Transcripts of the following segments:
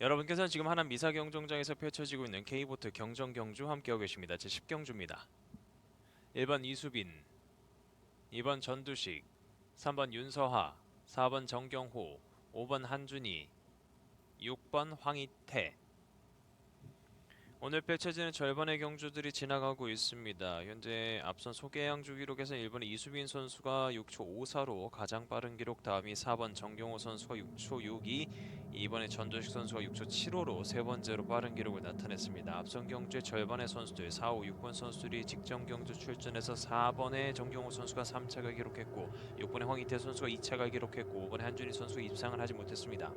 여러분께서는 지금 하남 미사경정장에서 펼쳐지고 있는 K보트 경정 경주 함께하고 계십니다. 제 10경주입니다. 1번 이수빈, 2번 전두식, 3번 윤서하, 4번 정경호, 5번 한준희, 6번 황희태. 오늘 펼쳐지는 절반의 경주들이 지나가고 있습니다. 현재 앞선 소개양 주 기록에서 1번의 이수빈 선수가 6초 54로 가장 빠른 기록 다음이 4번 정경호 선수가 6초 62, 이번에 전도식 선수가 6초 75로 세 번째로 빠른 기록을 나타냈습니다. 앞선 경주의 절반의 선수들 4, 5, 6번 선수들이 직전 경주 출전해서 4번의 정경호 선수가 3차가 기록했고 6번의 황희태 선수가 2차가 기록했고 5번의 한준희 선수가 입상을 하지 못했습니다.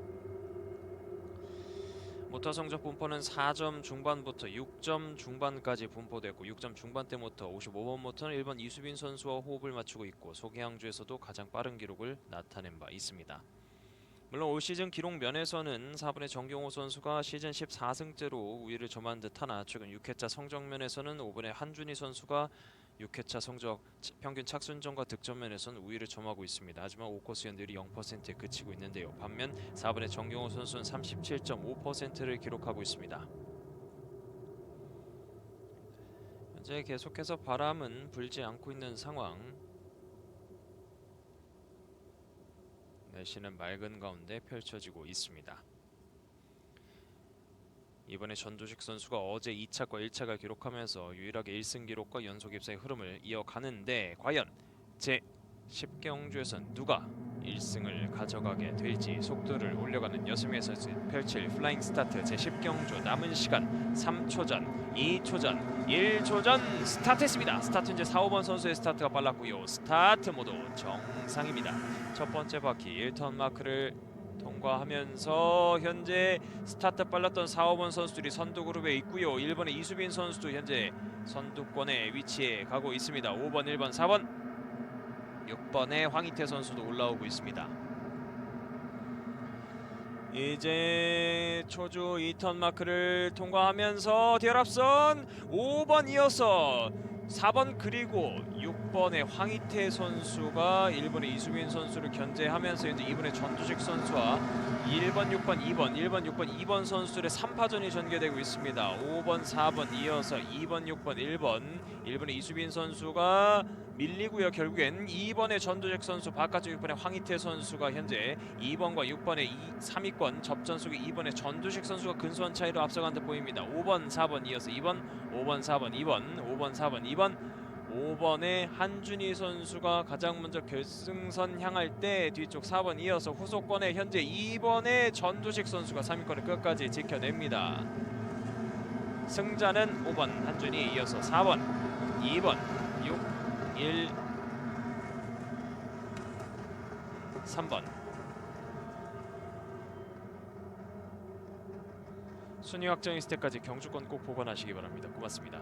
모터 성적 분포는 4점 중반부터 6점 중반까지 분포됐고 6점 중반대부터 55번 모터는 1번 이수빈 선수와 호흡을 맞추고 있고 소개항주에서도 가장 빠른 기록을 나타낸 바 있습니다. 물론 올 시즌 기록 면에서는 4번의 정경호 선수가 시즌 14승째로 우위를 점한 듯하나 최근 6회차 성적 면에서는 5번의 한준희 선수가 6회차 성적 치- 평균 착순점과 득점 면에서는 우위를 점하고 있습니다. 하지만 5코스 연들이 0%에 그치고 있는데요. 반면 4번의 정경호 선수는 37.5%를 기록하고 있습니다. 현재 계속해서 바람은 불지 않고 있는 상황. 날씨는 맑은 가운데 펼쳐지고 있습니다. 이번에 전두식 선수가 어제 2차과 1차가 기록하면서 유일하게 1승 기록과 연속 입상의 흐름을 이어가는데 과연 제 10경주에선 누가 1승을 가져가게 될지 속도를 올려가는 여수에서 펼칠 플라잉 스타트 제 10경주 남은 시간 3초 전, 2초 전, 1초 전 스타트했습니다. 스타트 이제 4, 5번 선수의 스타트가 빨랐고요. 스타트 모두 정상입니다. 첫 번째 바퀴 1턴 마크를 통과하면서 현재 스타트 빨랐던 4, 5번 선수들이 선두 그룹에 있고요. 1번의 이수빈 선수도 현재 선두권에 위치해 가고 있습니다. 5번, 1번, 4번, 6번의 황희태 선수도 올라오고 있습니다. 이제 초주 2턴 마크를 통과하면서 디얼합선 5번 이어서 4번 그리고 6번의 황희태 선수가 1번의 이수빈 선수를 견제하면서 현재 2번의 전두식 선수와 1번, 6번, 2번, 1번, 6번, 2번 선수들의 3파전이 전개되고 있습니다. 5번, 4번 이어서 2번, 6번, 1번, 1번의 이수빈 선수가 밀리고요. 결국엔 2번의 전두식 선수 바깥쪽 6번의 황희태 선수가 현재 2번과 6번의 2, 3위권 접전 속에 2번의 전두식 선수가 근소한 차이로 앞서간 듯 보입니다. 5번, 4번 이어서 2번, 5번, 4번, 2번, 5번, 4번, 2번, 5번의 한준희 선수가 가장 먼저 결승선 향할 때 뒤쪽 4번 이어서 후속권에 현재 2번의 전두식 선수가 3위권을 끝까지 지켜냅니다. 승자는 5번 한준희 이어서 4번, 2번, 6, 1, 3번 순위 확정 있을 때까지 경주권 꼭 보관하시기 바랍니다. 고맙습니다.